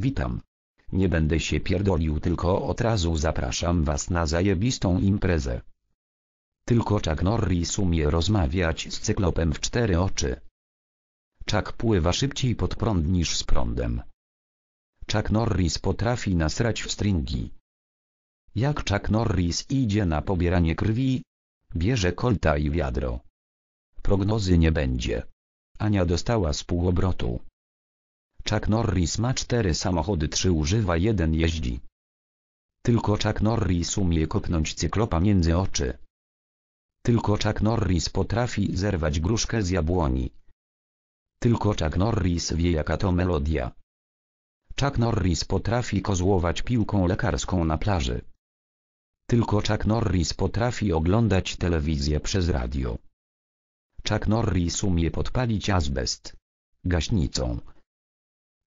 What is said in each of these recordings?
Witam. Nie będę się pierdolił tylko od razu zapraszam was na zajebistą imprezę. Tylko Chuck Norris umie rozmawiać z cyklopem w cztery oczy. Chuck pływa szybciej pod prąd niż z prądem. Chuck Norris potrafi nasrać w stringi. Jak Chuck Norris idzie na pobieranie krwi? Bierze kolta i wiadro. Prognozy nie będzie. Ania dostała z półobrotu. Chuck Norris ma cztery samochody, trzy używa, jeden jeździ. Tylko Chuck Norris umie kopnąć cyklopa między oczy. Tylko Chuck Norris potrafi zerwać gruszkę z jabłoni. Tylko Chuck Norris wie jaka to melodia. Chuck Norris potrafi kozłować piłką lekarską na plaży. Tylko Chuck Norris potrafi oglądać telewizję przez radio. Chuck Norris umie podpalić azbest. Gaśnicą.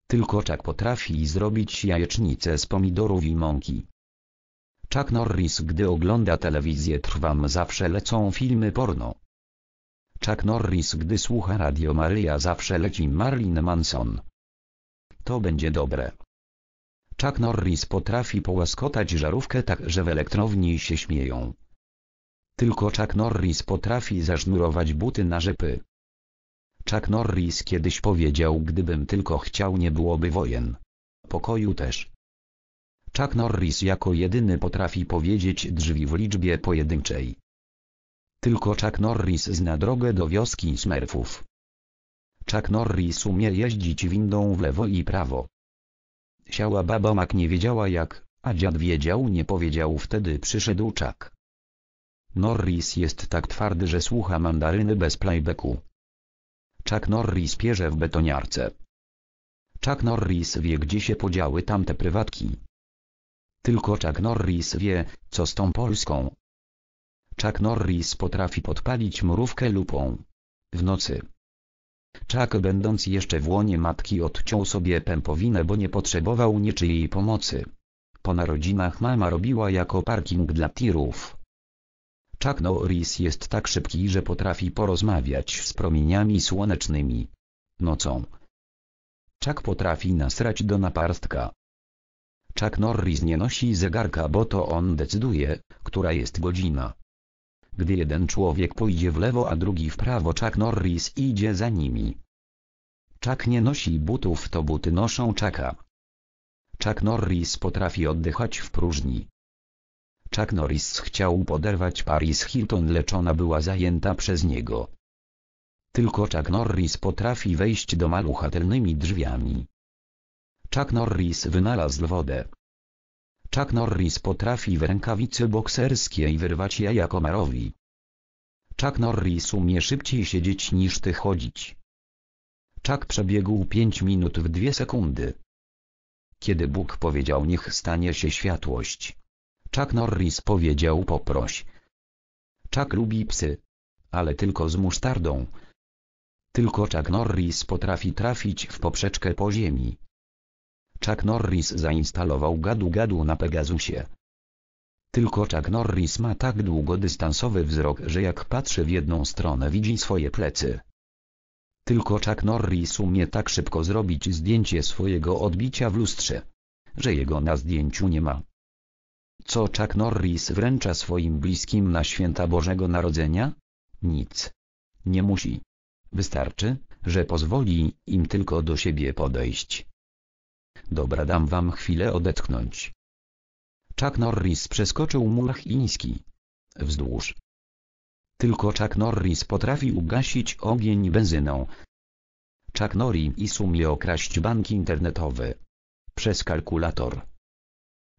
Tylko Chuck potrafi zrobić jajecznicę z pomidorów i mąki. Chuck Norris gdy ogląda telewizję trwam zawsze lecą filmy porno. Chuck Norris gdy słucha Radio Maryja zawsze leci Marilyn Manson. To będzie dobre. Chuck Norris potrafi połaskotać żarówkę tak, że w elektrowni się śmieją. Tylko Chuck Norris potrafi zasznurować buty na rzepy. Chuck Norris kiedyś powiedział gdybym tylko chciał nie byłoby wojen. Pokoju też. Chuck Norris jako jedyny potrafi powiedzieć drzwi w liczbie pojedynczej. Tylko Chuck Norris zna drogę do wioski Smurfów. Chuck Norris umie jeździć windą w lewo i prawo. Siała baba Mac nie wiedziała jak, a dziad wiedział nie powiedział wtedy przyszedł Chuck. Norris jest tak twardy że słucha mandaryny bez playbacku. Chuck Norris pierze w betoniarce. Chuck Norris wie gdzie się podziały tamte prywatki. Tylko Chuck Norris wie, co z tą Polską. Chuck Norris potrafi podpalić mrówkę lupą. W nocy. Chuck będąc jeszcze w łonie matki odciął sobie pępowinę bo nie potrzebował niczyjej pomocy. Po narodzinach mama robiła jako parking dla tirów. Chuck Norris jest tak szybki, że potrafi porozmawiać z promieniami słonecznymi. Nocą. Chuck potrafi nasrać do naparstka. Chuck Norris nie nosi zegarka bo to on decyduje, która jest godzina. Gdy jeden człowiek pójdzie w lewo a drugi w prawo Chuck Norris idzie za nimi. Chuck nie nosi butów to buty noszą Chucka. Chuck Norris potrafi oddychać w próżni. Chuck Norris chciał poderwać Paris Hilton lecz ona była zajęta przez niego. Tylko Chuck Norris potrafi wejść do malucha tylnymi drzwiami. Chuck Norris wynalazł wodę. Chuck Norris potrafi w rękawicy bokserskiej wyrwać jaja komarowi. Chuck Norris umie szybciej siedzieć niż ty chodzić. Chuck przebiegł 5 minut w 2 sekundy. Kiedy Bóg powiedział niech stanie się światłość. Chuck Norris powiedział poproś. Chuck lubi psy. Ale tylko z musztardą. Tylko Chuck Norris potrafi trafić w poprzeczkę po ziemi. Chuck Norris zainstalował gadu-gadu na Pegasusie. Tylko Chuck Norris ma tak długodystansowy wzrok, że jak patrzy w jedną stronę widzi swoje plecy. Tylko Chuck Norris umie tak szybko zrobić zdjęcie swojego odbicia w lustrze, że jego na zdjęciu nie ma. Co Chuck Norris wręcza swoim bliskim na święta Bożego Narodzenia? Nic. Nie musi. Wystarczy, że pozwoli im tylko do siebie podejść. Dobra dam wam chwilę odetchnąć. Chuck Norris przeskoczył mur chiński. Wzdłuż. Tylko Chuck Norris potrafi ugasić ogień benzyną. Chuck Norris umie okraść bank internetowy. Przez kalkulator.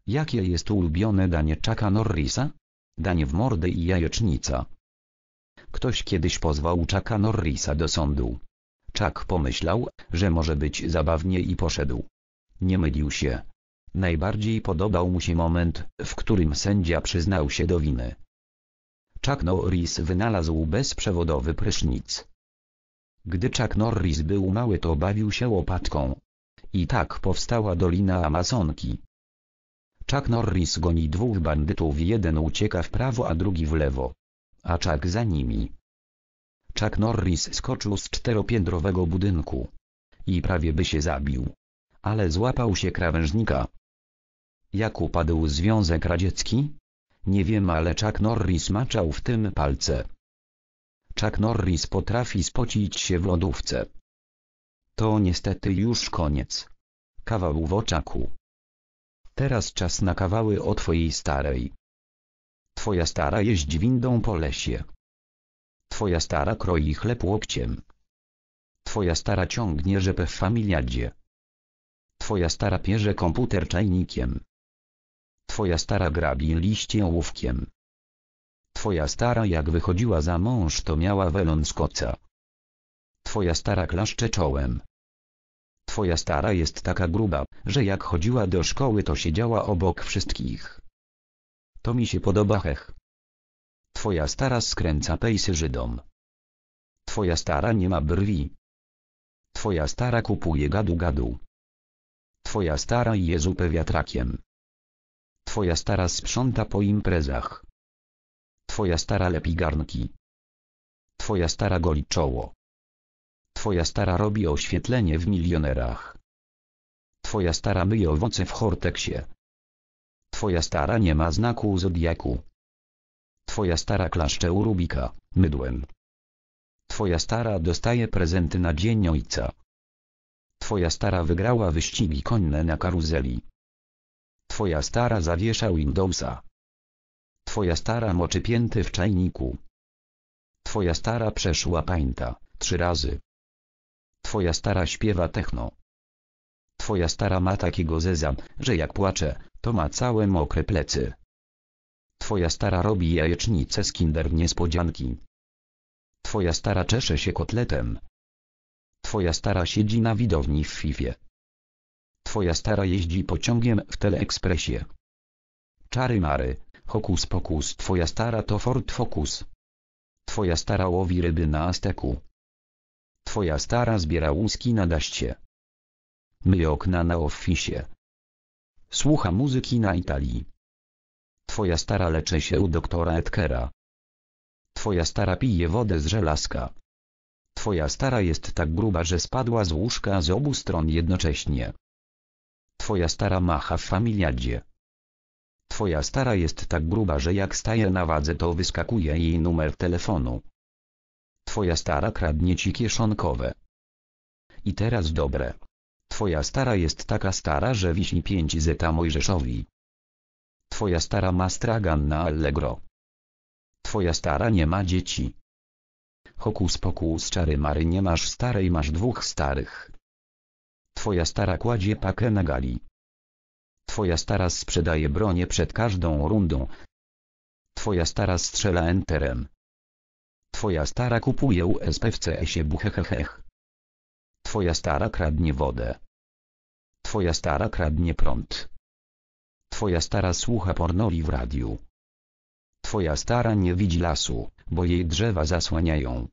Jakie jest ulubione danie Chucka Norrisa? Danie w mordę i jajecznica. Ktoś kiedyś pozwał Chucka Norrisa do sądu. Chuck pomyślał, że może być zabawnie i poszedł. Nie mylił się. Najbardziej podobał mu się moment, w którym sędzia przyznał się do winy. Chuck Norris wynalazł bezprzewodowy prysznic. Gdy Chuck Norris był mały to bawił się łopatką. I tak powstała Dolina Amazonki. Chuck Norris goni dwóch bandytów jeden ucieka w prawo a drugi w lewo. A Chuck za nimi. Chuck Norris skoczył z czteropiętrowego budynku. I prawie by się zabił. Ale złapał się krawężnika. Jak upadł Związek Radziecki? Nie wiem ale Chuck Norris maczał w tym palce. Chuck Norris potrafi spocić się w lodówce. To niestety już koniec. Kawał w oczaku. Teraz czas na kawały o twojej starej. Twoja stara jeździ windą po lesie. Twoja stara kroi chleb łokciem. Twoja stara ciągnie rzepę w familiadzie. Twoja stara pierze komputer czajnikiem. Twoja stara grabi liście ołówkiem. Twoja stara jak wychodziła za mąż to miała welon z koca. Twoja stara klaszcze czołem. Twoja stara jest taka gruba, że jak chodziła do szkoły to siedziała obok wszystkich. To mi się podoba hech. Twoja stara skręca pejsy Żydom. Twoja stara nie ma brwi. Twoja stara kupuje gadu gadu. Twoja stara je zupę wiatrakiem. Twoja stara sprząta po imprezach. Twoja stara lepi garnki. Twoja stara goli czoło. Twoja stara robi oświetlenie w milionerach. Twoja stara myje owoce w horteksie. Twoja stara nie ma znaku zodiaku. Twoja stara klaszcze u Rubika, mydłem. Twoja stara dostaje prezenty na dzień ojca. Twoja stara wygrała wyścigi konne na karuzeli. Twoja stara zawiesza Windowsa. Twoja stara moczy pięty w czajniku. Twoja stara przeszła pańta, trzy razy. Twoja stara śpiewa techno. Twoja stara ma takiego zeza, że jak płacze, to ma całe mokre plecy. Twoja stara robi jajecznicę z kinder niespodzianki. Twoja stara czesze się kotletem. Twoja stara siedzi na widowni w Fifie. Twoja stara jeździ pociągiem w Teleekspresie. Czary mary, hokus pokus Twoja stara to Ford Focus. Twoja stara łowi ryby na Azteku. Twoja stara zbiera łuski na daście. Myje okna na ofisie. Słucha muzyki na Italii. Twoja stara leczy się u doktora Edkera. Twoja stara pije wodę z żelazka. Twoja stara jest tak gruba, że spadła z łóżka z obu stron jednocześnie. Twoja stara macha w familiadzie. Twoja stara jest tak gruba, że jak staje na wadze to wyskakuje jej numer telefonu. Twoja stara kradnie ci kieszonkowe. I teraz dobre. Twoja stara jest taka stara, że wisi 5 zeta Mojżeszowi. Twoja stara ma stragan na Allegro. Twoja stara nie ma dzieci. Hokus pokus czary mary nie masz starej masz dwóch starych. Twoja stara kładzie pakę na gali. Twoja stara sprzedaje bronię przed każdą rundą. Twoja stara strzela enterem. Twoja stara kupuje USP w CS-ie buchechechech. Twoja stara kradnie wodę. Twoja stara kradnie prąd. Twoja stara słucha pornoli w radiu. Twoja stara nie widzi lasu, bo jej drzewa zasłaniają.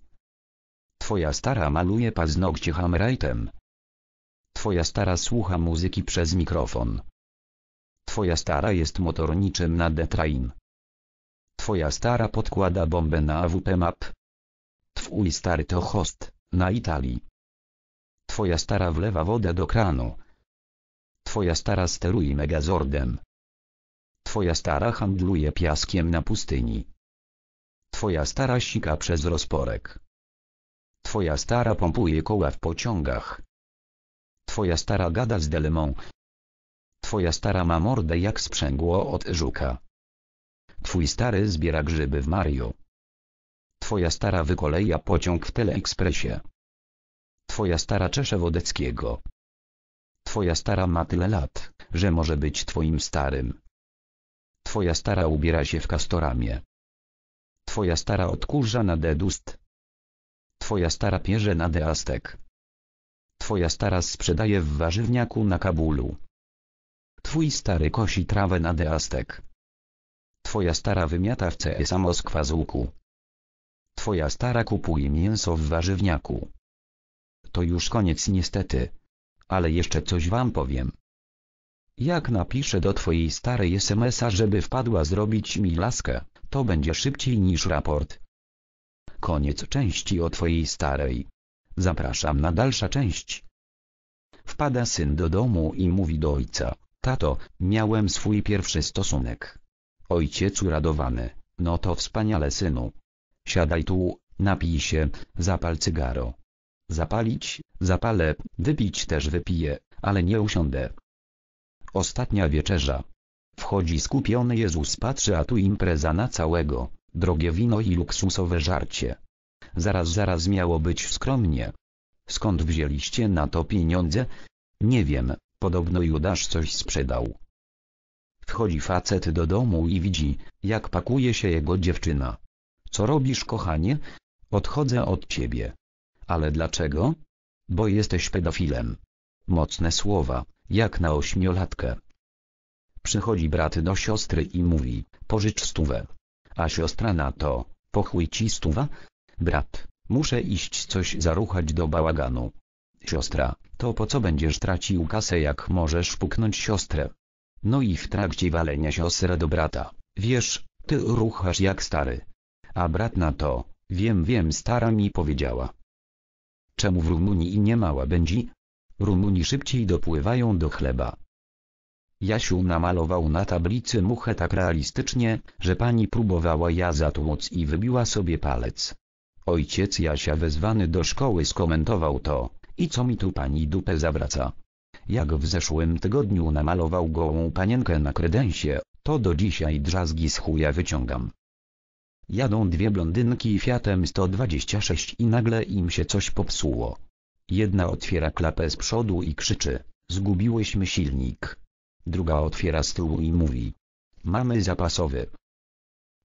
Twoja stara maluje paznokcie hammerajtem. Twoja stara słucha muzyki przez mikrofon. Twoja stara jest motorniczym na D-Train. Twoja stara podkłada bombę na AWP Map. Twój stary to host, na Italii. Twoja stara wlewa wodę do kranu. Twoja stara steruje megazordem. Twoja stara handluje piaskiem na pustyni. Twoja stara sika przez rozporek. Twoja stara pompuje koła w pociągach. Twoja stara gada z delemą. Twoja stara ma mordę jak sprzęgło od żuka. Twój stary zbiera grzyby w Mario. Twoja stara wykoleja pociąg w Teleekspresie. Twoja stara czesze Wodeckiego. Twoja stara ma tyle lat, że może być twoim starym. Twoja stara ubiera się w kastoramie. Twoja stara odkurza na dedust. Twoja stara pierze na deastek. Twoja stara sprzedaje w warzywniaku na Kabulu. Twój stary kosi trawę na deastek. Twoja stara wymiata w Moskwa z. Twoja stara kupuje mięso w warzywniaku. To już koniec niestety. Ale jeszcze coś wam powiem. Jak napiszę do twojej starej smsa, żeby wpadła zrobić mi laskę, to będzie szybciej niż raport. Koniec części o twojej starej. Zapraszam na dalsza część. Wpada syn do domu i mówi do ojca, tato, miałem swój pierwszy stosunek. Ojciec uradowany, no to wspaniale synu. Siadaj tu, napij się, zapal cygaro. Zapalić, zapalę, wypić też wypiję, ale nie usiądę. Ostatnia wieczerza. Wchodzi skupiony Jezus patrzy a tu impreza na całego, drogie wino i luksusowe żarcie. Zaraz zaraz miało być skromnie. Skąd wzięliście na to pieniądze? Nie wiem, podobno Judasz coś sprzedał. Wchodzi facet do domu i widzi, jak pakuje się jego dziewczyna. Co robisz kochanie? Odchodzę od ciebie. Ale dlaczego? Bo jesteś pedofilem. Mocne słowa, jak na ośmiolatkę. Przychodzi brat do siostry i mówi, pożycz stówę. A siostra na to, pochój ci stuwa? Brat, muszę iść coś zaruchać do bałaganu. Siostra, to po co będziesz tracił kasę jak możesz puknąć siostrę? No i w trakcie walenia siostra do brata, wiesz, ty ruchasz jak stary. A brat na to, wiem wiem stara mi powiedziała. Czemu w Rumunii nie ma łabędzi? Rumuni szybciej dopływają do chleba. Jasiu namalował na tablicy muchę tak realistycznie, że pani próbowała ja zatłuc i wybiła sobie palec. Ojciec Jasia wezwany do szkoły skomentował to, i co mi tu pani dupę zawraca. Jak w zeszłym tygodniu namalował gołą panienkę na kredensie, to do dzisiaj drzazgi z chuja wyciągam. Jadą dwie blondynki Fiatem 126 i nagle im się coś popsuło. Jedna otwiera klapę z przodu i krzyczy, zgubiłyśmy silnik. Druga otwiera z tyłu i mówi, mamy zapasowy.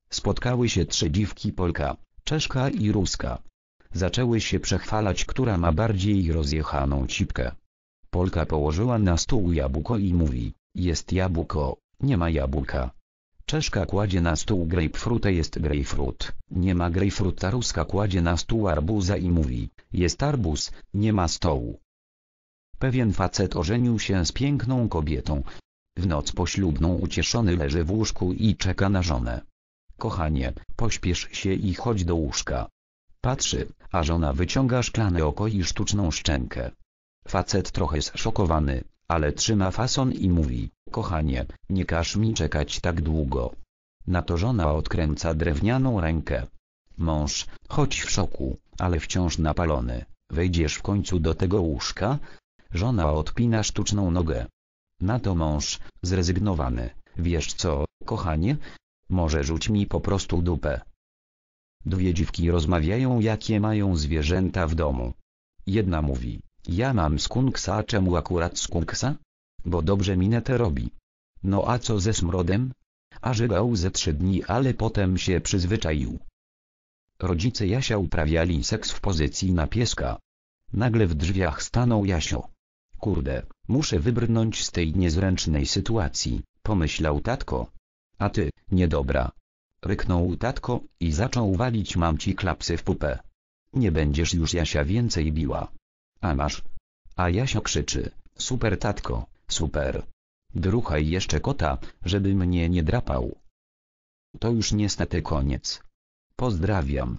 Spotkały się trzy dziwki Polka, Czeszka i Ruska. Zaczęły się przechwalać która ma bardziej rozjechaną cipkę. Polka położyła na stół jabłko i mówi, jest jabłko, nie ma jabłka. Czeszka kładzie na stół grejpfrutę jest grejpfrut, nie ma grejpfruta Ruska kładzie na stół arbuza i mówi, jest arbuz, nie ma stołu. Pewien facet ożenił się z piękną kobietą. W noc poślubną ucieszony leży w łóżku i czeka na żonę. Kochanie, pośpiesz się i chodź do łóżka. Patrzy, a żona wyciąga szklane oko i sztuczną szczękę. Facet trochę zszokowany, ale trzyma fason i mówi, kochanie, nie każ mi czekać tak długo. Na to żona odkręca drewnianą rękę. Mąż, choć w szoku, ale wciąż napalony, wejdziesz w końcu do tego łóżka? Żona odpina sztuczną nogę. Na to mąż, zrezygnowany, wiesz co, kochanie? Może rzuć mi po prostu dupę. Dwie dziwki rozmawiają jakie mają zwierzęta w domu. Jedna mówi, ja mam skunksa czemu akurat skunksa? Bo dobrze minetę robi. No a co ze smrodem? A żygał ze trzy dni ale potem się przyzwyczaił. Rodzice Jasia uprawiali seks w pozycji na pieska. Nagle w drzwiach stanął Jasio. Kurde, muszę wybrnąć z tej niezręcznej sytuacji, pomyślał tatko. A ty, niedobra. Ryknął tatko i zaczął walić mamci klapsy w pupę. Nie będziesz już Jasia więcej biła. A masz. A Jasio krzyczy, super tatko, super. Druchaj jeszcze kota, żeby mnie nie drapał. To już niestety koniec. Pozdrawiam.